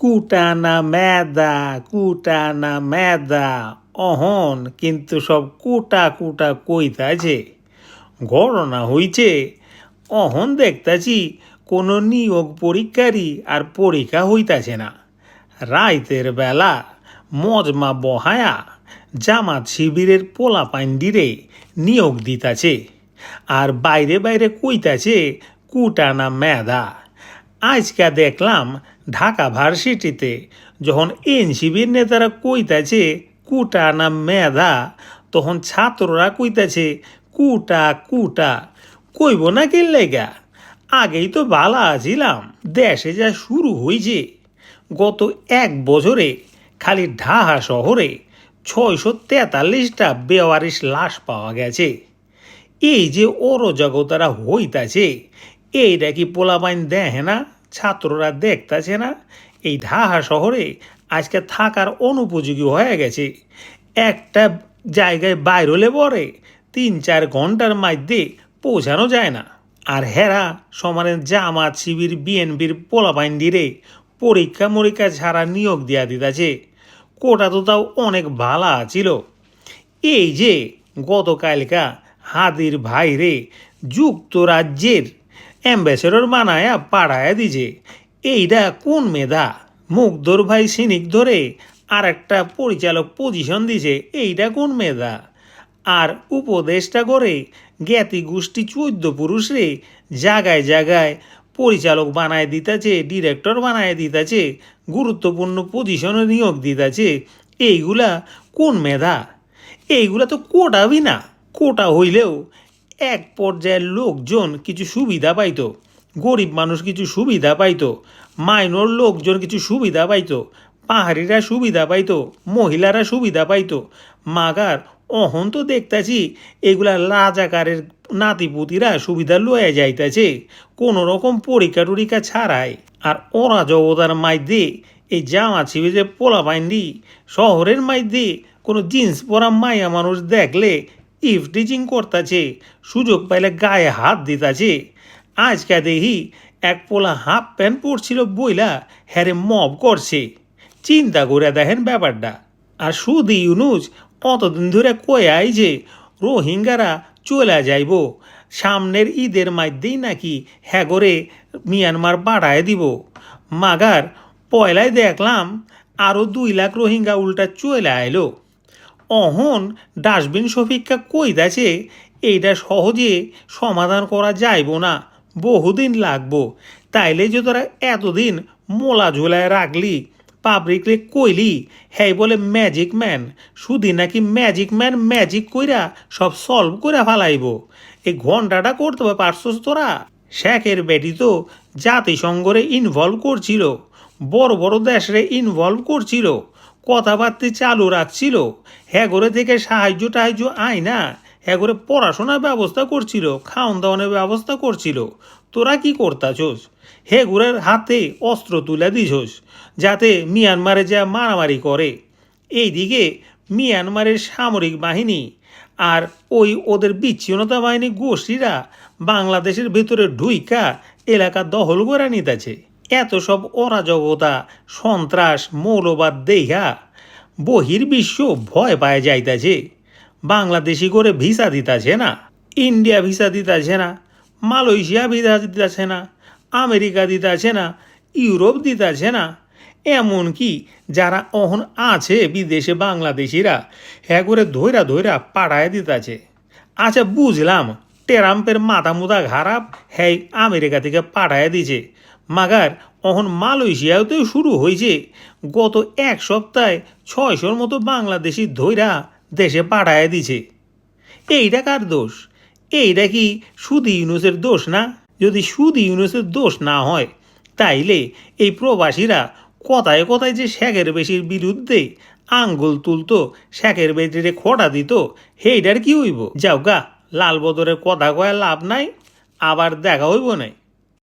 কুটানা মেদা কুটানা মেদা। অহন, কিন্তু সব কুটা কুটা কইতাছে। ঘটনা হইছে। অহন দেখতাছি কোনো নিয়োগ পরীক্ষারই আর পরীক্ষা হইতাছে না। রাইতের বেলা মজমা বহায়া জামাত শিবিরের পোলা পাইন্ডিরে নিয়োগ দিতাছে। আর বাইরে বাইরে কইতাছে, কুটানা মেধা আজকে দেখলাম ঢাকা ভার্সিটিতে যখন এনসিবির নেতারা কইতাছে, কুটা না মেধা? তখন ছাত্ররা কইতাছে, কুটা কুটা। কইব না কি লেগা? আগেই তো বালা আছিলাম, দেশে যা শুরু হয়েছে গত এক বছরে খালি ঢাহা শহরে ছয়শো তেতাল্লিশটা বেওয়ারিশ লাশ পাওয়া গেছে। এই যে অরজগতারা হইতাছে এইটা কি পোলাপাইন দেহে না? ছাত্ররা দেখতাছে না? এই ঢাহা শহরে আজকে থাকার অনুপযোগী হয়ে গেছে। একটা জায়গায় বাইর হলে পরে তিন চার ঘণ্টার মধ্যে পৌঁছানো যায় না। আর হেরা সমানের জামাত শিবির, বিএনপির পোলাপাইন দিরে পরীক্ষা মরীক্ষা ছাড়া নিয়োগ দিয়া দিতাছে। কোটা তো তাও অনেক ভালা ছিল। এই যে গতকালকা হাদির ভাইরে যুক্তরাজ্যের অ্যাম্বাসেডর বানায়া পাঠায়া দিছে এইটা কোন মেধা? মুগ্ধর ভাই সিনিক ধরে আর একটা পরিচালক পজিশন দিছে এইটা কোন মেধা? আর উপদেশটা করে জ্ঞাতি গোষ্ঠী চোদ্দ পুরুষরে জায়গায় জায়গায় পরিচালক বানায় দিতেছে ডিরেক্টর বানায় দিতেছে, গুরুত্বপূর্ণ পজিশনে নিয়োগ দিতেছে, এইগুলা কোন মেধা? এইগুলা তো কোটাবি না। কোটা হইলেও এক পর্যায়ের লোকজন কিছু সুবিধা পাইতো। গরিব মানুষ কিছু সুবিধা পাইতো। মাইনর লোকজন কিছু সুবিধা পাইতো। পাহাড়িরা সুবিধা পাইতো। মহিলারা সুবিধা পাইতো। মাগার অহন তো দেখতাছি, এগুলা রাজাকারের নাতিপুতিরা সুবিধা লয়ে যাইতাছে। কোনো রকম পরীক্ষা টরীক্ষা ছাড়াই। আর ওরা জগতার মাইধ্যে এই জামা ছিবে যে পোলা বাইন্দি শহরের মাইধ্যে কোনো জিন্স পরা মাইয়া মানুষ দেখলে টিচিং করতাছে, সুযোগ পাইলে গায়ে হাত দিতাছে। আজকে দেখি এক পোলা হাফ প্যান্ট পরছিল বইলা হ্যারে মব করছে। চিন্তা করে দেখেন ব্যাপারটা। আর শুধু ইউনুজ কতদিন ধরে কয়াই যে রোহিঙ্গারা চলে যাইব, সামনের ঈদের মধ্যেই নাকি হ্যাগরে মিয়ানমার বাড়ায় দিব। মাগার পয়লায় দেখলাম আরও দুই লাখ রোহিঙ্গা উল্টা চলে আইলো। অহন ডাস্টবিন শফিককা কইতাছে এইটা সহজে সমাধান করা যাইব না, বহুদিন লাগবো। তাইলে যে তোরা এতদিন মোলা ঝোলায় রাখলি পাবলিকরে কইলি হ্যাঁ বলে ম্যাজিক ম্যান শুধু নাকি ম্যাজিক ম্যান ম্যাজিক কইরা সব সলভ করে ফেলাইব। এই ঘন্টাটা করতে হবে পারছস তোরা? শেখের বেটি তো জাতিসংঘরে ইনভলভ করছিল, বড় বড় দেশরে ইনভলভ করছিল। কথাবার্তা চালু রাখছিল। হ্যাগরে থেকে সাহায্য টাহায্য আয় না। হ্যাগরে পড়াশোনার ব্যবস্থা করছিল খাওয়ান দাওয়ানের ব্যবস্থা করছিল। তোরা কি করতাছোস? হেগুরের হাতে অস্ত্র তুলে দিছস, যাতে মিয়ানমারে যা মারামারি করে। এইদিকে মিয়ানমারের সামরিক বাহিনী আর ওই ওদের বিচ্ছিন্নতা বাহিনী গোষ্ঠীরা বাংলাদেশের ভেতরে ঢুইকা এলাকা দখল করে নিতেছে। এত সব অরাজকতা, সন্ত্রাস, মৌলবাদ দেখা বহির্বিশ্ব ভয় পায় যাইতাছে। বাংলাদেশি করে ভিসা দিতাছে না, ইন্ডিয়া ভিসা দিতাছে না, মালয়েশিয়া ভিসা দিতাছে না, আমেরিকা দিতাছে না, ইউরোপ দিতাছে না। এমনকি যারা অহন আছে বিদেশে বাংলাদেশিরা হ্যাঁ করে ধৈরা ধৈরা পাঠায় দিতাছে। আচ্ছা বুঝলাম, টেরাম্পের মাথা মুদা খারাপ হ্যাঁ আমেরিকা থেকে পাঠায় দিছে। মাগার, অহন মালয়েশিয়াতেও শুরু হয়েছে গত এক সপ্তাহে ছয়শোর মতো বাংলাদেশি ধৈরা দেশে পাঠায় দিছে। এইটা কার দোষ? এইটা কি সুদি ইউনুসের দোষ না? যদি সুদি ইউনুসের দোষ না হয়, তাইলে এই প্রবাসীরা কথায় কথায় যে শেখের বেশির বিরুদ্ধে আঙ্গুল তুলতো, শেখের বেটিরে খোটা দিত সেইটার কি হইব? যাও গা, লাল বদরের কথা কয়া লাভ নাই, আবার দেখা হইব নাই।